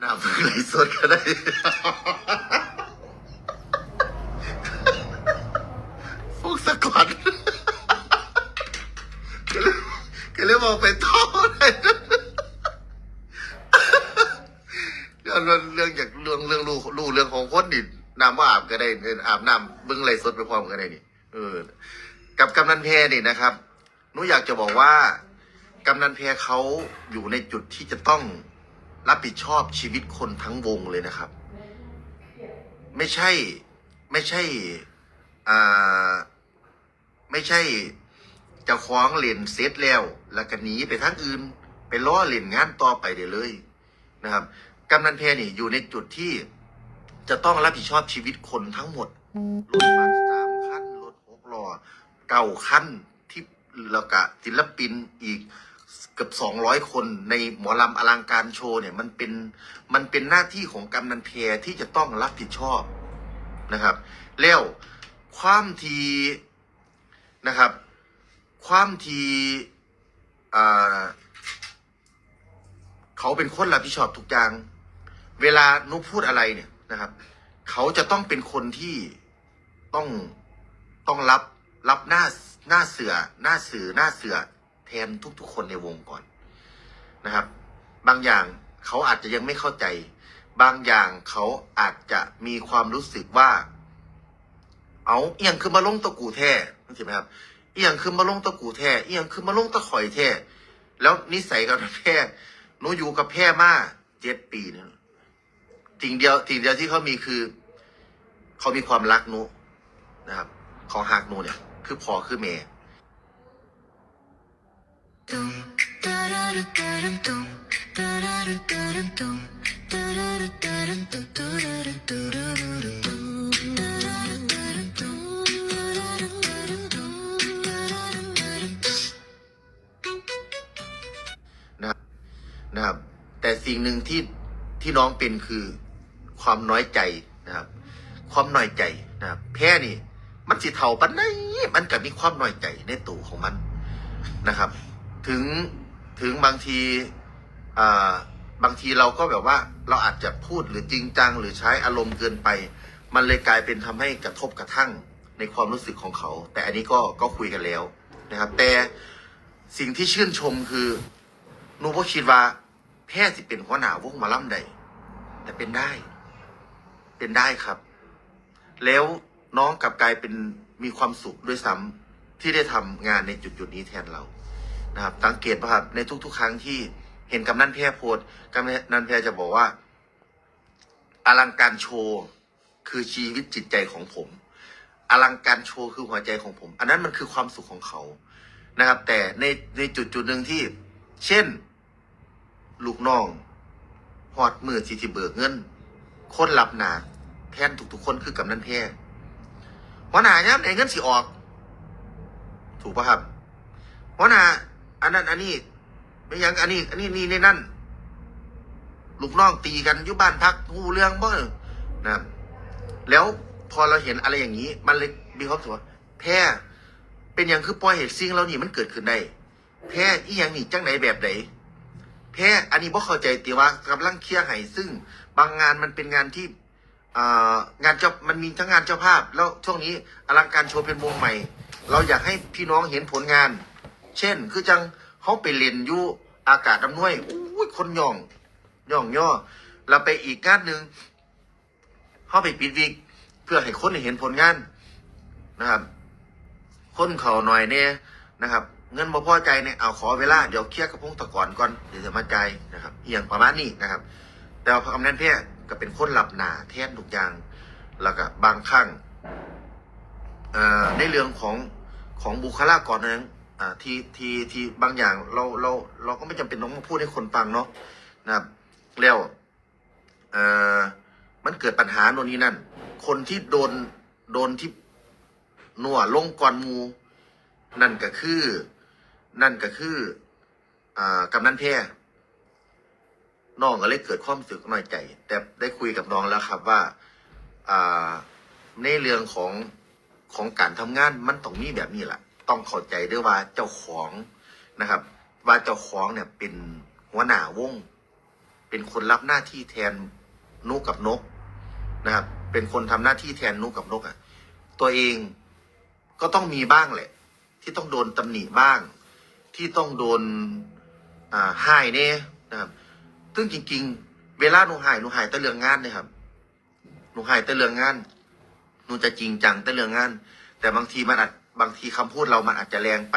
หน้าพึ่งไหลสดก็ได้พวกสะกอนก็เลยก็เลยมองไปท่อได้เรื่องเรื่องเรื่องจากเรื่องเรื่องลูกลูกเรื่องของคนนี่น้ำว่าอาบก็ได้เอออาบน้ำบิ้งไหลสดไปพร้อมกันได้นี่เออ กับกำนันแพรนี่นะครับหนูอยากจะบอกว่ากำนันแพรเขาอยู่ในจุดที่จะต้อง รับผิดชอบชีวิตคนทั้งวงเลยนะครับ ไม่ใช่ไม่ใช่อ่าไม่ใช่จะคว้างเล่นเซตแล้ว แล้วก็หนีไปทางอื่น ไปล้อเล่นงานต่อไปได้เลยนะครับกำนันแพนี่อยู่ในจุดที่จะต้องรับผิดชอบชีวิตคนทั้งหมดรถบัสสามคันรถหกล้อเก้าคันที่แล้วก็ศิลปินอีก เกือบสองร้อยคนในหมอลำอลังการโชว์เนี่ยมันเป็นมันเป็นหน้าที่ของกำนันเพรที่จะต้องรับผิดชอบนะครับ แล้วความทีนะครับ ความทีเขาเป็นคนรับผิดชอบทุกอย่างเวลานุพูดอะไรเนี่ยนะครับ เขาจะต้องเป็นคนที่ต้องต้องรับรับหน้าหน้าเสือหน้าสื่อหน้าเสือ แทนทุกๆ คนในวงก่อนนะครับ บางอย่างเขาอาจจะยังไม่เข้าใจ บางอย่างเขาอาจจะมีความรู้สึกว่า เอาเอียงคือมาลงตะกูแท้เข้าใจไหมครับ เอียงคือมาลงตะกูแท้เอียงคือมาลงตะข่อยแท้แล้วนิสัยกับแพร่หนูอยู่กับแพร่มาเจ็ดปีเนี่ยสิ่งเดียวสิ่งเดียวที่เขามีคือเขามีความรักหนูนะครับ ของหักหนูเนี่ย คือพอคือเมย์ นะครับนะครับ แต่สิ่งหนึ่งที่ที่น้องเป็นคือความน้อยใจนะครับ ความน้อยใจนะครับ แพ้นี่ มันสิเท่าปันไหนมันก็มีความน้อยใจในตัวของมันนะครับ ถึงถึงบางทีอ่าบางทีเราก็แบบว่าเราอาจจะพูดหรือจริงจัง หรือใช้อารมณ์เกินไป มันเลยกลายเป็นทำให้กระทบกระทั่งในความรู้สึกของเขา แต่อันนี้ก็ก็คุยกันแล้วนะครับ แต่สิ่งที่ชื่นชมคือนูก็คิดว่าแพทย์สิเป็นหัวหน้าวงมาล่ำใดแต่เป็นได้ เป็นได้ครับ แล้วน้องกลับกลายเป็นมีความสุขด้วยซ้ำที่ได้ทำงานในจุดจุดๆนี้แทนเรา นะครับสังเกตป่ะครับในทุก ๆ ครั้งที่เห็นกำนันแพรโพสกำนันแพรจะบอกว่า อลังการโชว์คือชีวิตจิตใจของผม อลังการโชว์คือหัวใจของผม อันนั้นมันคือความสุขของเขานะครับ แต่ในในจุดจุดๆหนึ่งที่ เช่น ลูกน้องหอดมือสิทิเบิกเงินคนหลับหนาแทนทุกๆคนคือกำนันแพรหัวหน้าเนี่ยไหนเงินสิออก ถูกปะครับหัวหน้า อันนั้น อันนี้ไม่ยังอันนี้อันนี้นี่ในนั่นลูกน้องตีกันอยู่บ้านพักหูเรื่องบ่นะแล้วพอเราเห็นอะไรอย่างนี้ มันเลยมีความสึกว่าแพ้เป็นอย่างคือปล่อยเหตุสิ่งเหล่านี้มันเกิดขึ้นได้แพ้อีหยังนี่จังไหนแบบไหนแพ้อันนี้บ่เข้าใจตีว่ากำลังเคลียร์ให้ซึ่งบางงานมันเป็นงานที่องานเจ้ามันมีทั้งงานเจ้าภาพ แล้วช่วงนี้อลังการโชว์เป็นวงใหม่ เราอยากให้พี่น้องเห็นผลงาน เช่น คือจังเขาไปเล่นอยู่อากาศดำนวยอุ้ยคนย่อง ย่องย่อเราไปอีกงานหนึ่งเขาไปปิดวิก เพื่อให้คนเห็นผลงานนะครับ คนเขาหน่อยเนี่ยนะครับ เงินบ่พอใจเนี่ยเอาขอเวลาเดี๋ยวเคลียร์กับพงตะกอนก่อนเดี๋ยวจะมาใจนะครับอหย่างประมาณนี้นะครับ แต่พระกำนันเพียก็เป็นคนหลับหนาแทนทุกอย่างแล้วก็บางครั้งในเรื่องของของบุคลากรนั้น อ่าที่ที่ที่บางอย่างเราเราเราก็ไม่จำเป็นต้องมาพูดให้คนฟังเนาะนะครับแล้วเอ่อมันเกิดปัญหาโน่นนี่นั่น คนที่โดนโดนที่หนัวลงก่อนมูนั่นก็คือ นั่นก็คืออ่ากำนันแพรน้องก็เลยเกิดความรู้สึกน้อยใจ แต่ได้คุยกับน้องแล้วครับว่าอ่าในเรื่องของของการทำงานมันต้องมีแบบนี้แหละ ต้องเข้าใจด้วยว่าเจ้าของนะครับ ว่าเจ้าของเนี่ยเป็นหัวหน้าวง เป็นคนรับหน้าที่แทนนุกับนกนะครับ เป็นคนทำหน้าที่แทนนุกับนกอะ่ะตัวเองก็ต้องมีบ้างแหละ ที่ต้องโดนตำหนิบ้าง ที่ต้องโดนอ่าหายเน่นะครับซึ่งจริง ๆ เวลาหนูหายหนูหายแต่เรื่องงานนี่ยครับหนูหายแต่เรื่องงานหนูจะจริงจังแต่เรื่องงาน แต่บางทีมันอาจ บางทีคำพูดเรามันอาจจะแรงไป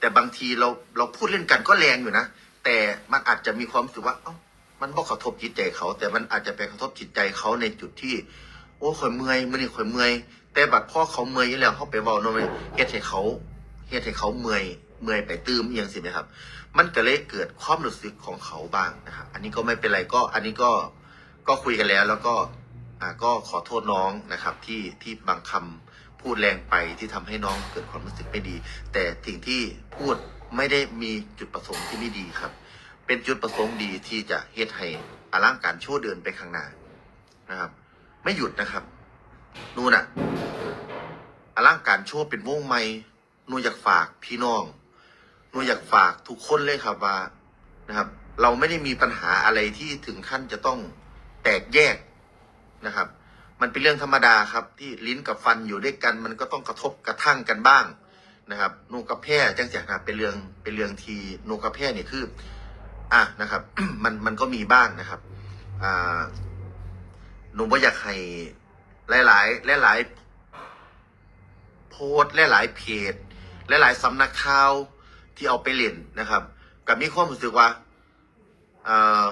แต่บางทีเราเราพูดเล่นกันก็แรงอยู่นะ แต่มันอาจจะมีความรู้สึกว่าเอ้ามันบอกระทบจิตใจเขา แต่มันอาจจะไปกระทบจิตใจเขาในจุดที่ โอ้ข่อยเมื่อยมื่อนี้ข่อยเมื่อยแต่บัดพ่อเขาเมื่อยอยู่แล้วเขาไปเว้าเนาะมันเฮ็ดให้เขาเฮ็ดให้เขาเมื่อยเมื่อยไปตื้มอย่างสิไหมครับ มันก็เลยเกิดความรู้สึกของเขาบ้างนะครับอันนี้ก็ไม่เป็นไรก็ อันนี้ก็ก็คุยกันแล้ว แล้วก็อ่าก็ขอโทษน้องนะครับ ที่ที่บางคำ พูดแรงไปที่ทำให้น้องเกิดความรู้สึกไม่ดี แต่สิ่งที่พูดไม่ได้มีจุดประสงค์ที่ไม่ดีครับ เป็นจุดประสงค์ดีที่จะเฮ็ดให้อลังการโชว์เดินไปข้างหน้านะครับ ไม่หยุดนะครับนู่นน่ะอลังการโชว์เป็นวงใหม่นูอยากฝากพี่น้องนูอยากฝากทุกคนเลยครับว่านะครับ เราไม่ได้มีปัญหาอะไรที่ถึงขั้นจะต้องแตกแยกนะครับ มันเป็นเรื่องธรรมดาครับ ที่ลิ้นกับฟันอยู่ด้วยกัน มันก็ต้องกระทบกระทั่งกันบ้างนะครับนูกับแพร่จังเสียครับเป็นเรื่องเป็นเรื่องทีนูกับแพร่เนี่ยคืออะนะครับ มันมันก็มีบ้างนะครับอ่าหนูว่าอยากให้หลายหลายหลายหลายโพสหลายหลายเพจหลายหลายสำนักข่าวที่เอาไปเล่นนะครับ กับมีความรู้สึกว่าอ่อ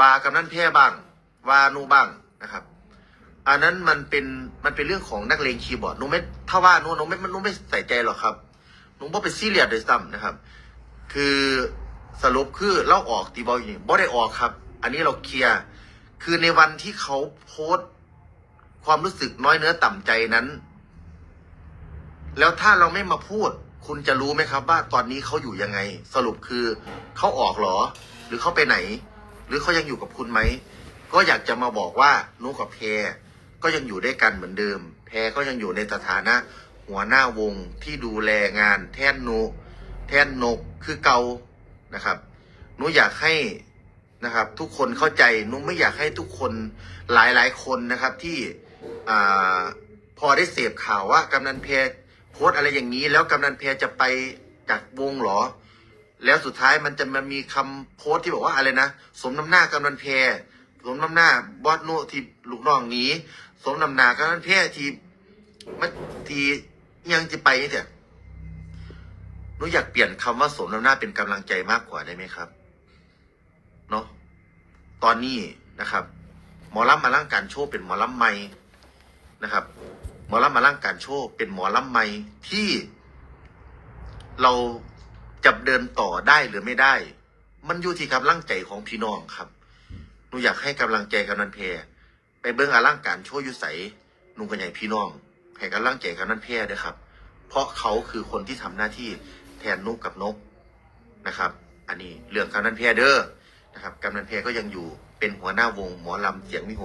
ว่ากับนั่นแพร่บ้าง ว่านูบ้างนะครับ อันนั้นมันเป็นมันเป็นเรื่องของนักเลงคีย์บอร์ดหนูไม่ถ้าว่าหนูหนูไม่หนูไม่ใส่ใจหรอกครับนูบ่เป็นซีเรียสเลยซ้ำนะครับ คือสรุปคือเล่าออกตีบอลอย่างนี้บ่ได้ออกครับ อันนี้เราเคลียร์คือในวันที่เขาโพสต์ ความรู้สึกน้อยเนื้อต่ำใจนั้น แล้วถ้าเราไม่มาพูด คุณจะรู้ไหมครับว่าตอนนี้เขาอยู่ยังไง สรุปคือเขาออกหรอ หรือเขาไปไหน หรือเขายังอยู่กับคุณไหมก็อยากจะมาบอกว่านุกับแพร ก็ยังอยู่ด้วยกันเหมือนเดิม แพรก็ยังอยู่ในสถานะ หัวหน้าวงที่ดูแลงานแท่นนุแท่นนกคือเกานะครับหนูอยากให้นะครับ ทุกคนเข้าใจหนูไม่อยากให้ทุกคนหลายหลายคนนะครับที่อ่าพอได้เสพข่าวว่ากำนันเพรโพสอะไรอย่างนี้ แล้วกำนันเพรจะไปจากวงเหรอ แล้วสุดท้ายมันจะมามีคำโพสที่บอกว่าอะไรนะ สมน้ำหน้ากำนันเพรสมน้ำหน้าบอสโนที่ลูกน้องนี้ สมนำนากำนันเพรที่มัทียังจะไปนี่เถอะหนูอยากเปลี่ยนคำว่าสมนำหน้าเป็นกำลังใจมากกว่าได้ไหมครับ เนาะตอนนี้นะครับ หมอลำมาล่างการโชว์เป็นหมอลำใหม่นะครับ หมอลำมาล่างการโชว์เป็นหมอลำใหม่ที่เราจะเดินต่อได้หรือไม่ได้ มันอยู่ที่กำลังใจของพี่น้องครับ หนูอยากให้กำลังใจกำนันเพร ไปเบิ้งอาร่างการโชว์ยุใสนุ่งกันใหญ่พี่น้องให้กำลังใจกันนั่นเพรด้วยครับ เพราะเขาคือคนที่ทำหน้าที่แทนนุกกับนกนะครับ อันนี้เรื่องกำนันเพรเด้อนะครับกำนันเพรก็ยังอยู่เป็นหัวหน้าวงหมอลำเสียงมิโห